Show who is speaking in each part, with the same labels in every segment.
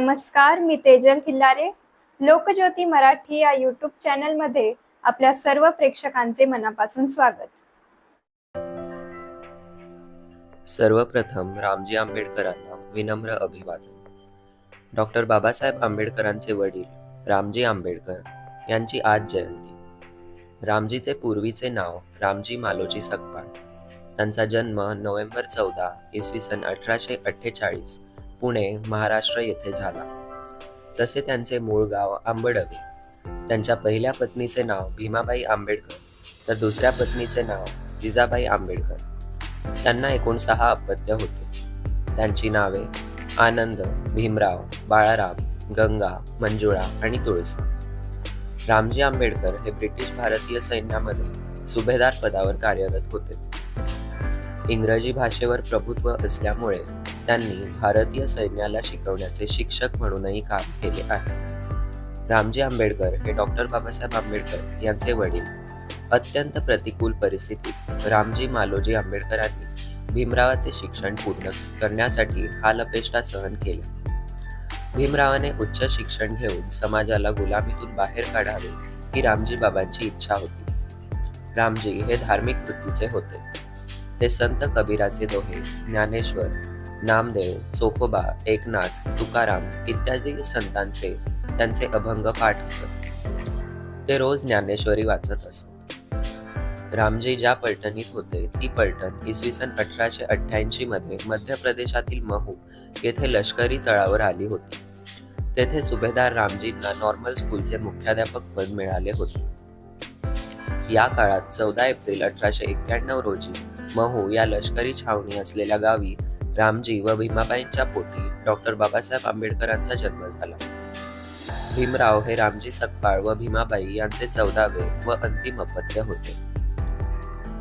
Speaker 1: नमस्कार मी तेजल किल्लारे लोकज्योती मराठी या यूट्यूब चॅनलमध्ये आपल्या सर्व प्रेक्षकांचे मनापासून स्वागत.
Speaker 2: सर्वप्रथम रामजी आंबेडकरांना विनम्र अभिवादन. डॉक्टर बाबासाहेब आंबेडकरांचे वडील रामजी आंबेडकर यांची आज जयंती. रामजीचे पूर्वीचे नाव रामजी मालोजी सकपाळ. त्यांचा जन्म नोव्हेंबर चौदा इसवी सन अठराशे अठ्ठेचाळीस पुणे महाराष्ट्र येथे झाला. तसे त्यांचे मूळ गाव आंबडवे. त्यांच्या पहिल्या पत्नीचे नाव भीमाबाई आंबेडकर तर दुसऱ्या पत्नीचे नाव जिजाबाई आंबेडकर. त्यांना एकूण सहा अपत्य होते. त्यांची नावे आनंद भीमराव बाळाराम गंगा मंजुळा आणि तुळसा रामजी आंबेडकर हे ब्रिटिश भारतीय सैन्यामध्ये सुभेदार पदावर कार्यरत होते. इंग्रजी भाषेवर प्रभुत्व असल्यामुळे त्यांनी भारतीय सैन्याला शिकवण्याचे शिक्षक म्हणूनही काम केले आहे. रामजी आंबेडकर हे डॉक्टर बाबासाहेब आंबेडकर यांचे वडील. अत्यंत प्रतिकूल परिस्थितीत रामजी मालोजी आंबेडकरांनी भीमरावाचे शिक्षण पूर्ण करण्यासाठी हालअपेष्टा सहन केला भीमरावाने उच्च शिक्षण घेऊन समाजाला गुलामीतून बाहेर काढावे ही रामजी बाबांची इच्छा होती. रामजी हे धार्मिक वृत्तीचे होते. ते संत कबीराचे दोहे ज्ञानेश्वर नामदेव चोखोबा एकनाथ तुकाराम इत्यादी संतांचे त्यांचे अभंग पाठ असत. ते रोज ज्ञानेश्वरी वाचत असत. रामजी ज्या पलटणीत होते ती पलटण इसवी सन अठराशे अठ्ठ्याऐंशी मध्ये मध्य प्रदेशातील महू येथे लष्करी तळावर आली होती. तेथे सुभेदार रामजींना नॉर्मल स्कूलचे मुख्याध्यापक पद मिळाले होते. या काळात चौदा एप्रिल अठराशे एक्क्याण्णव रोजी महू या लष्करी छावणी असलेल्या गावी रामजी व भीमाबाईंच्या पोटी डॉक्टर बाबासाहेब आंबेडकरांचा जन्म झाला. भीमराव हे रामजी सकपाळ व भीमाबाई यांचे चौदावे व अंतिम अपत्य होते.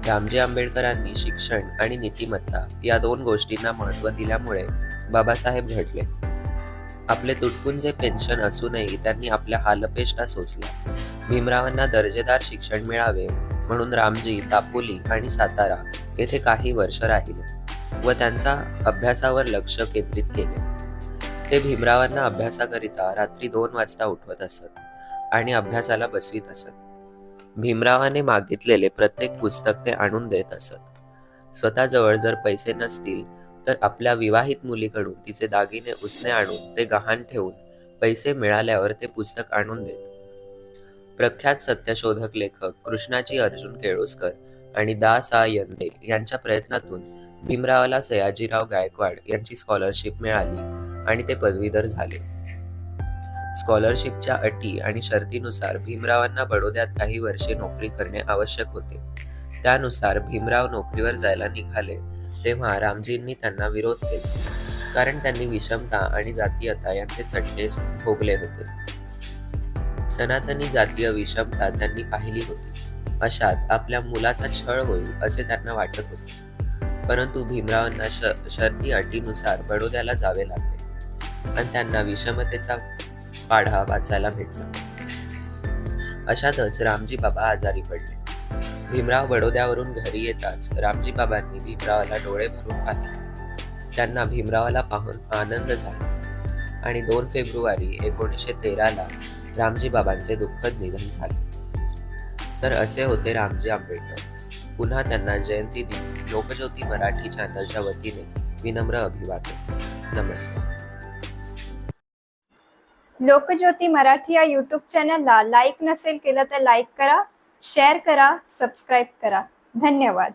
Speaker 2: रामजी आंबेडकरांनी शिक्षण आणि नीतिमत्ता या दोन गोष्टींना महत्त्व दिल्यामुळे बाबासाहेब घडले. आपले तुटपुंजे पेन्शन असूनही त्यांनी आपल्या हालपेष्टा सोसल्या. भीमरावांना दर्जेदार शिक्षण मिळावे म्हणून रामजी दापोली आणि सातारा येथे काही वर्ष राहिले. व त्यांचा अभ्यासावर लक्ष केंद्रित केले. ते भीमरावांना अभ्यासाकरिता रात्री दोन वाजता उठवत असत आणि अभ्यासाला बसवीत असत. भीमरावाने मागितलेले प्रत्येक पुस्तक ते आणून देत असत. स्वतःजवळ जर पैसे नसतील तर आपल्या विवाहित मुलीकडून तिचे दागिने उसने आणून ते गहाण ठेवून पैसे मिळाल्यावर ते पुस्तक आणून देत. प्रख्यात सत्यशोधक लेखक कृष्णाजी अर्जुन केळुसकर आणि दा सा यंदे यांच्या प्रयत्नातून भीमरावाला सयाजीराव गायकवाड यांची स्कॉलरशिप मिळाली आणि ते पदवीधर झाले. स्कॉलरशिपच्या अटी आणि शर्तीनुसार भीमरावांना बडोद्यात काही वर्षे नोकरी करणे आवश्यक होते. त्यानुसार भीमराव नोकरीवर जायला निघाले तेव्हा रामजींनी त्यांना विरोध केला. कारण त्यांनी विषमता आणि जातीयता यांचे चटके भोगले होते. सनातनी जातीय विषमता त्यांनी पाहिली होती. अशात आपल्या मुलाचा छळ होईल असे त्यांना वाटत होते. परंतु भीमरावांना श शर्ती अटीनुसार बडोद्याला जावे लागले आणि त्यांना विषमतेचा पाढा वाचायला भेटला. अशातच रामजी बाबा आजारी पडले. भीमराव बडोद्यावरून घरी येताच रामजी बाबांनी भीमरावाला डोळे भरून पाहिले. त्यांना भीमरावाला पाहून आनंद झाला आणि दोन फेब्रुवारी एकोणीसशे तेराला रामजी बाबांचे दुःखद निधन झाले. तर असे होते रामजी आंबेडकर. पुन्हा त्यांना जयंती दिनी लोकज्योती मराठी चॅनलच्या वतीने विनम्र अभिवादन. नमस्कार.
Speaker 1: लोकज्योती मराठी या यूट्यूब चॅनलला लाईक नसेल केलं तर लाईक करा शेअर करा सबस्क्राईब करा. धन्यवाद.